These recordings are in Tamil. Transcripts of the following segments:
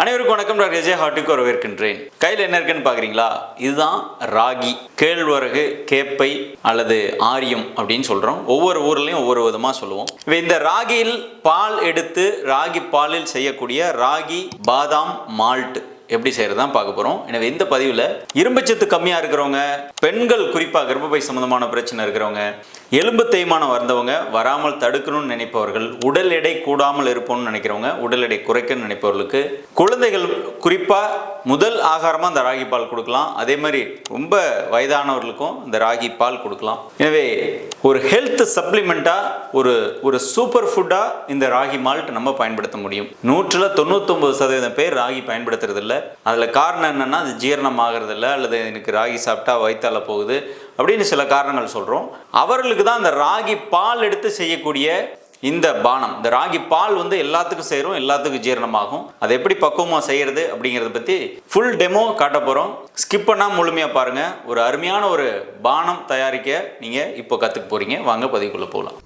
அனைவருக்கும் வணக்கம் டாக்டர் விஜய் ஹாட்டுக்கு வரவேற்கின்றேன். கையில் என்ன இருக்குன்னு பார்க்குறீங்களா இதுதான் ராகி கேழ்வரகு கேப்பை அல்லது ஆரியம் அப்படின்னு சொல்கிறோம் ஒவ்வொரு ஊர்லேயும் ஒவ்வொரு விதமாக சொல்லுவோம். இப்போ இந்த ராகியில் பால் எடுத்து ராகி பாலில் செய்யக்கூடிய ராகி பாதாம் மால்ட் எப்படி செய்கிறது தான் பார்க்க போகிறோம் எனவே இந்த பதிவில் இரும்புச்சத்து கம்மியாக இருக்கிறவங்க பெண்கள் குறிப்பாக கர்ப்பப்பை சம்மந்தமான பிரச்சனை இருக்கிறவங்க எலும்பு தேய்மானம் வந்தவங்க வராமல் தடுக்கணும்னு நினைப்பவர்கள் உடல் எடை கூடாமல் இருப்போம்னு நினைக்கிறவங்க உடல் எடை குறைக்கணும்னு நினைப்பவர்களுக்கு குழந்தைகள் குறிப்பாக முதல் ஆகாரமாக இந்த ராகி பால் கொடுக்கலாம். அதே மாதிரி ரொம்ப வயதானவர்களுக்கும் இந்த ராகி பால் கொடுக்கலாம். எனவே ஒரு ஹெல்த் சப்ளிமெண்ட்டாக ஒரு ஒரு சூப்பர் ஃபுட்டாக இந்த ராகி மால்ட் நம்ம பயன்படுத்த முடியும். நூற்றில் தொண்ணூத்தொம்பது சதவீதம் பேர் ராகி பயன்படுத்துறது இல்லை அதில் காரணம் என்னென்னா அது ஜீரணம் ஆகிறதில்ல அல்லது எனக்கு ராகி சாப்பிட்டா வயிற்றால போகுது அப்படின்னு சில காரணங்கள் சொல்கிறோம் அவர்களுக்கு தான் அந்த ராகி பால் எடுத்து செய்யக்கூடிய இந்த பானம் இந்த ராகி பால் வந்து எல்லாத்துக்கும் செய்கிறோம் எல்லாத்துக்கும் ஜீரணமாகும். அதை எப்படி பக்குவமாக செய்கிறது அப்படிங்கிறத பற்றி ஃபுல் டெமோ காட்ட போகிறோம் ஸ்கிப் பண்ணால் முழுமையாக பாருங்கள் ஒரு அருமையான ஒரு பானம் தயாரிக்க நீங்கள் இப்போ கற்றுக்க போகிறீங்க வாங்க பதிவுக்குள்ளே போகலாம்.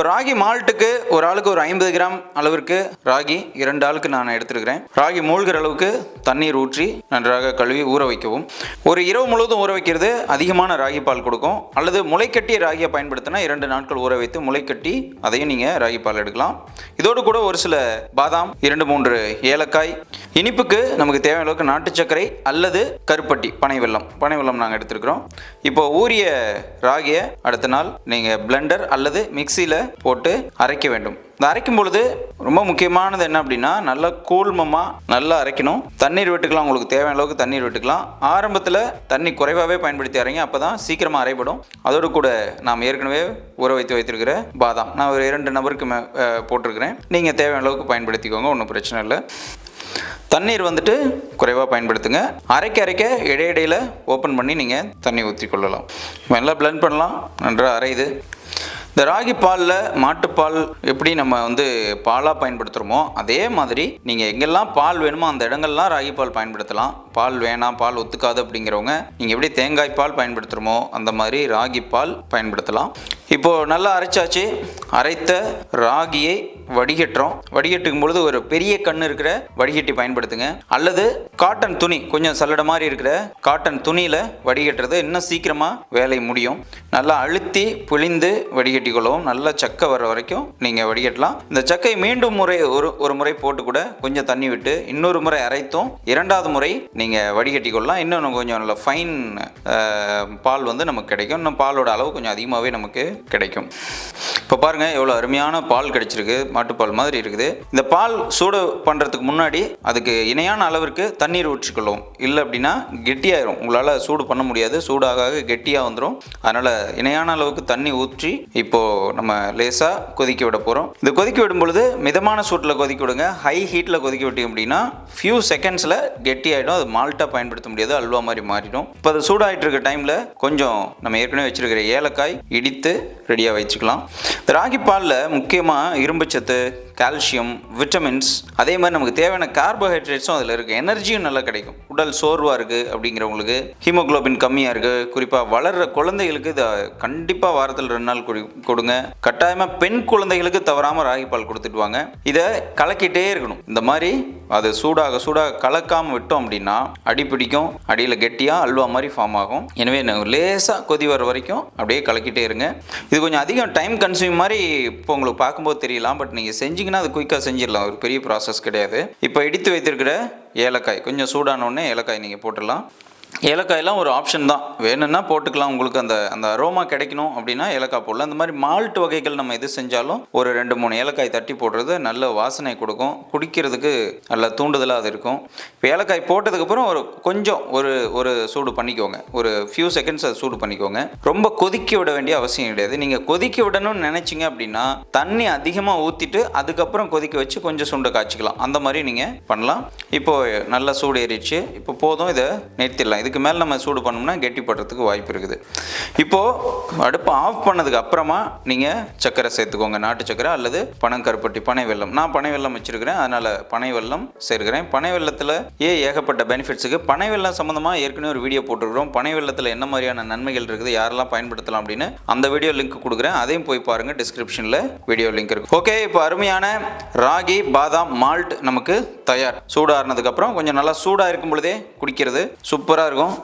இப்போ ராகி மால்ட்டுக்கு ஒரு ஆளுக்கு ஒரு ஐம்பது கிராம் அளவிற்கு ராகி இரண்டு ஆளுக்கு நான் எடுத்துருக்கிறேன். ராகி மூழ்கிற அளவுக்கு தண்ணீர் ஊற்றி நன்றாக கழுவி ஊற வைக்கவும். ஒரு இரவு முழுவதும் ஊற வைக்கிறது அதிகமான ராகி பால் கொடுக்கும். அல்லது முளைக்கட்டிய ராகியை பயன்படுத்தினா இரண்டு நாட்கள் ஊற வைத்து முளைக்கட்டி அதையும் நீங்கள் ராகி பால் எடுக்கலாம். இதோடு கூட ஒரு சில பாதாம் இரண்டு மூன்று ஏலக்காய் இனிப்புக்கு நமக்கு தேவையான அளவுக்கு நாட்டு சர்க்கரை அல்லது கருப்பட்டி பனை வெள்ளம் பனை வெள்ளம் நாங்கள் எடுத்துருக்கிறோம். இப்போ ஊறிய ராகியை அடுத்த நாள் நீங்கள் பிளெண்டர் அல்லது மிக்சியில் போட்டு அரைக்க வேண்டும். இந்த அரைக்கும் பொழுது ரொம்ப முக்கியமானது என்ன அப்படின்னா நல்லா கூழ்மமாக நல்லா அரைக்கணும். தண்ணீர் விட்டுக்கலாம் உங்களுக்கு தேவையான அளவுக்கு தண்ணீர் விட்டுக்கலாம். ஆரம்பத்தில் தண்ணி குறைவாகவே பயன்படுத்தி அரைங்க அப்போ தான் சீக்கிரமாக அரைப்படும் அதோடு கூட நாம் ஏற்கனவே ஊற வைத்து வைத்திருக்கிற பாதாம். நான் ஒரு இரண்டு நபருக்கு மே போட்டிருக்கிறேன். நீங்கள் தேவையான அளவுக்கு பயன்படுத்திக்கோங்க ஒன்றும் பிரச்சனை இல்லை. தண்ணீர் வந்துட்டு குறைவாக பயன்படுத்துங்க. அரைக்க அரைக்க இடையிடையில் ஓப்பன் பண்ணி நீங்கள் தண்ணி ஊற்றி கொள்ளலாம் நல்லா பிளெண்ட் பண்ணலாம். நன்றாக அரையுது. இந்த ராகி பாலில் மாட்டுப்பால் எப்படி நம்ம வந்து பாலாக பயன்படுத்துகிறோமோ அதே மாதிரி நீங்கள் எங்கெல்லாம் பால் வேணுமோ அந்த இடங்கள்லாம் ராகி பால் பயன்படுத்தலாம். பால் வேணாம் பால் ஒத்துக்காது அப்படிங்கிறவங்க நீங்கள் எப்படி தேங்காய் பால் பயன்படுத்துகிறோமோ அந்த மாதிரி ராகி பால் பயன்படுத்தலாம். இப்போது நல்லா அரைச்சாச்சு. அரைத்த ராகியை வடிகட்டுறோம். வடிகட்டுக்கும் பொழுது ஒரு பெரிய கண் இருக்கிற வடிகட்டி பயன்படுத்துங்க. அல்லது காட்டன் துணி கொஞ்சம் சல்லடை மாதிரி இருக்கிற காட்டன் துணியில் வடிகட்டுறது இன்னும் சீக்கிரமாக வேலை முடியும். நல்லா அழுத்தி புழிந்து வடிகட்டி கொள்ளவும் நல்லா சக்கை வர வரைக்கும் நீங்கள் வடிகட்டலாம். இந்த சக்கை மீண்டும் முறை ஒரு ஒரு முறை போட்டு கூட கொஞ்சம் தண்ணி விட்டு இன்னொரு முறை அரைத்தும் இரண்டாவது முறை நீங்கள் வடிகட்டி கொள்ளலாம். இன்னும் கொஞ்சம் நல்ல ஃபைன் பால் வந்து நமக்கு கிடைக்கும். இன்னும் பாலோட அளவு கொஞ்சம் அதிகமாகவே நமக்கு கிடைக்கும். இப்போ பாருங்கள் எவ்வளோ அருமையான பால் கிடைச்சிருக்கு மாட்டுப்பால் மாதிரி இருக்குது. இந்த பால் சூடு பண்ணுறதுக்கு முன்னாடி அதுக்கு இணையான அளவிற்கு தண்ணீர் ஊற்றிக்கொள்ளும். இல்லை அப்படின்னா கெட்டியாயிரும். உங்களால் சூடு பண்ண முடியாது சூடாக கெட்டியாக வந்துடும் அதனால் இணையான அளவுக்கு தண்ணி ஊற்றி இப்போது நம்ம லேசாக கொதிக்க விட போகிறோம் இந்த கொதிக்க விடும் பொழுது மிதமான சூட்டில் கொதிக்க விடுங்க. ஹை ஹீட்டில் கொதிக்க விட்டீங்க அப்படின்னா ஃபியூ செகண்ட்ஸில் கெட்டி ஆகிடும் அது மால்ட்டாக பயன்படுத்த முடியாது அல்வா மாதிரி மாறிடும். இப்போ அது சூடாகிட்டு இருக்க டைமில் கொஞ்சம் நம்ம ஏற்கனவே வச்சிருக்கிற ஏலக்காய் இடித்து ரெடியாக வச்சுக்கலாம். இந்த ராகி பாலில் முக்கியமாக இரும்புச்சத்து கால்சியம் விட்டமின்ஸ் அதே மாதிரி நமக்கு தேவையான கார்போஹைட்ரேட்ஸும் அதில் இருக்குது எனர்ஜியும் நல்லா கிடைக்கும். உடல் சோர்வாக இருக்குது அப்படிங்கிறவங்களுக்கு. ஹீமோகுளோபின் கம்மியாக இருக்குது குறிப்பாக வளர்கிற குழந்தைகளுக்கு இதை கண்டிப்பாக வாரத்தில் ரெண்டு நாள் கொடுங்க. கட்டாயமாக பெண் குழந்தைகளுக்கு தவறாமல் ராகி பால் கொடுத்துட்டு வாங்க. இதை கலக்கிட்டே இருக்கணும். இந்த மாதிரி அது சூடாக சூடாக கலக்காமல் விட்டோம் அப்படின்னா அடி பிடிக்கும். அடியில் கெட்டியாக அல்வா மாதிரி ஃபார்ம் ஆகும். எனவே லேசாக கொதி வர வரைக்கும் அப்படியே கலக்கிட்டே இருங்க. இது கொஞ்சம் அதிகம் டைம் கன்சியூம் மாதிரி இப்போ உங்களுக்கு பார்க்கும்போது தெரியலாம். பட் நீங்கள் செஞ்சிங்கன்னா அது குயிக்காக செஞ்சிடலாம். ஒரு பெரிய ப்ராசஸ் கிடையாது. இப்போ இடித்து வைத்திருக்கிற ஏலக்காய் கொஞ்சம் சூடான உடனே ஏலக்காய் நீங்கள் போட்டுடலாம். ஏலக்காயெல்லாம் ஒரு ஆப்ஷன் தான். வேணும்னா போட்டுக்கலாம் உங்களுக்கு அந்த அந்த அரோமா கிடைக்கணும் அப்படின்னா ஏலக்காய் போடலாம். அந்த மாதிரி மால்ட் வகைகள் நம்ம எது செஞ்சாலும் ஒரு ரெண்டு மூணு ஏலக்காய் தட்டி போடுறது நல்ல வாசனை கொடுக்கும். குடிக்கிறதுக்கு நல்ல தூண்டுதலாக அது இருக்கும். இப்போ ஏலக்காய் போட்டதுக்கப்புறம் ஒரு கொஞ்சம் ஒரு ஒரு சூடு பண்ணிக்கோங்க. ஒரு ஃபியூ செகண்ட்ஸ் அதை சூடு பண்ணிக்கோங்க. ரொம்ப கொதிக்க விட வேண்டிய அவசியம் கிடையாது. நீங்கள் கொதிக்க விடணும்னு நினச்சிங்க அப்படின்னா தண்ணி அதிகமாக ஊற்றிட்டு அதுக்கப்புறம் கொதிக்க வச்சு கொஞ்சம் சுண்டை காய்ச்சிக்கலாம். அந்த மாதிரி நீங்கள் பண்ணலாம். இப்போது நல்லா சூடு ஏறிடுச்சு. இப்போ போதும் இதை நிறுத்திடலாம். தான் இதுக்கு மேலே நம்ம சூடு பண்ணோம்னா கெட்டி படுறதுக்கு வாய்ப்பு இருக்குது. இப்போது அடுப்பை ஆஃப் பண்ணதுக்கு அப்புறமா நீங்கள் சர்க்கரை சேர்த்துக்கோங்க. நாட்டு சர்க்கரை அல்லது பனங்கருப்பட்டி பனை வெள்ளம் நான் பனை வெள்ளம் வச்சுருக்கிறேன். அதனால் பனை வெல்லம் சேர்க்கிறேன். பனை வெள்ளத்தில் ஏ ஏகப்பட்ட பெனிஃபிட்ஸுக்கு பனை வெள்ளம் சம்மந்தமாக ஏற்கனவே ஒரு வீடியோ போட்டிருக்கிறோம். பனை வெள்ளத்தில் என்ன மாதிரியான நன்மைகள் இருக்குது யாரெல்லாம் பயன்படுத்தலாம் அப்படின்னு அந்த வீடியோ லிங்க் கொடுக்குறேன். அதையும் போய் பாருங்கள் டிஸ்கிரிப்ஷனில் வீடியோ லிங்க் இருக்குது ஓகே இப்போ அருமையான ராகி பாதாம் மால்ட் நமக்கு தயார். சூடாறினதுக்கப்புறம் கொஞ்சம் நல்லா சூடாக இருக்கும் பொழுதே குடிக்கிறது. சூப்பராக இருக்கும்.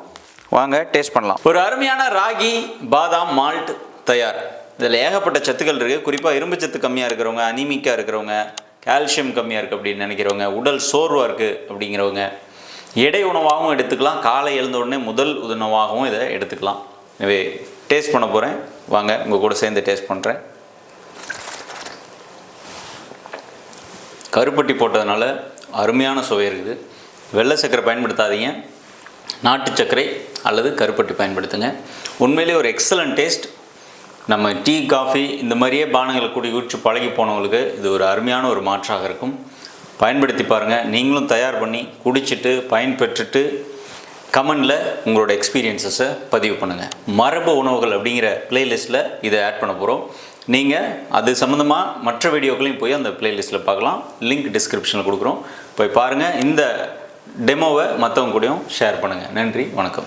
வாங்க டேஸ்ட் பண்ணலாம். ஒரு அருமையான ராகி பாதாம் மால்ட் தயார். இதில் ஏகப்பட்ட சத்துக்கள் இருக்குது குறிப்பாக இரும்பு சத்து கம்மியாக இருக்கிறவங்க அனிமிக்காக இருக்கிறவங்க கால்சியம் கம்மியாக இருக்குது அப்படின்னு நினைக்கிறவங்க உடல் சோர்வாக இருக்குது அப்படிங்கிறவங்க எடை உணவாகவும் எடுத்துக்கலாம். காலை எழுந்த உடனே முதல் உணவாகவும் இதை எடுத்துக்கலாம். எனவே டேஸ்ட் பண்ண போகிறேன் வாங்க உங்கள் கூட சேர்ந்து டேஸ்ட் பண்ணுறேன் கருப்பட்டி போட்டதுனால அருமையான சுவை இருக்குது. வெள்ளை சக்கரை பயன்படுத்தாதீங்க. நாட்டு சர்க்கரை அல்லது கருப்பட்டி பயன்படுத்துங்க. உண்மையிலேயே ஒரு எக்ஸலண்ட் டேஸ்ட் நம்ம டீ காஃபி இந்த மாதிரியே பானங்களை கூடி குடிச்சு பழகி போனவங்களுக்கு இது ஒரு அருமையான ஒரு மாற்றாக இருக்கும். பயன்படுத்தி பாருங்கள் நீங்களும் தயார் பண்ணி குடிச்சிட்டு பயன்பெற்றுட்டு கமெண்டில் உங்களோட எக்ஸ்பீரியன்ஸஸை பதிவு பண்ணுங்கள் மரபு உணவுகள் அப்படிங்கிற பிளேலிஸ்ட்டில் இதை ஆட் பண்ண போகிறோம் நீங்கள் அது சம்மந்தமாக மற்ற வீடியோக்களையும் போய் அந்த பிளேலிஸ்ட்டில் பார்க்கலாம். லிங்க் டிஸ்கிரிப்ஷனில் கொடுக்குறோம். போய் பாருங்கள் இந்த டெமோவை மற்றவங்க கூடயும் ஷேர் பண்ணுங்கள் நன்றி வணக்கம்.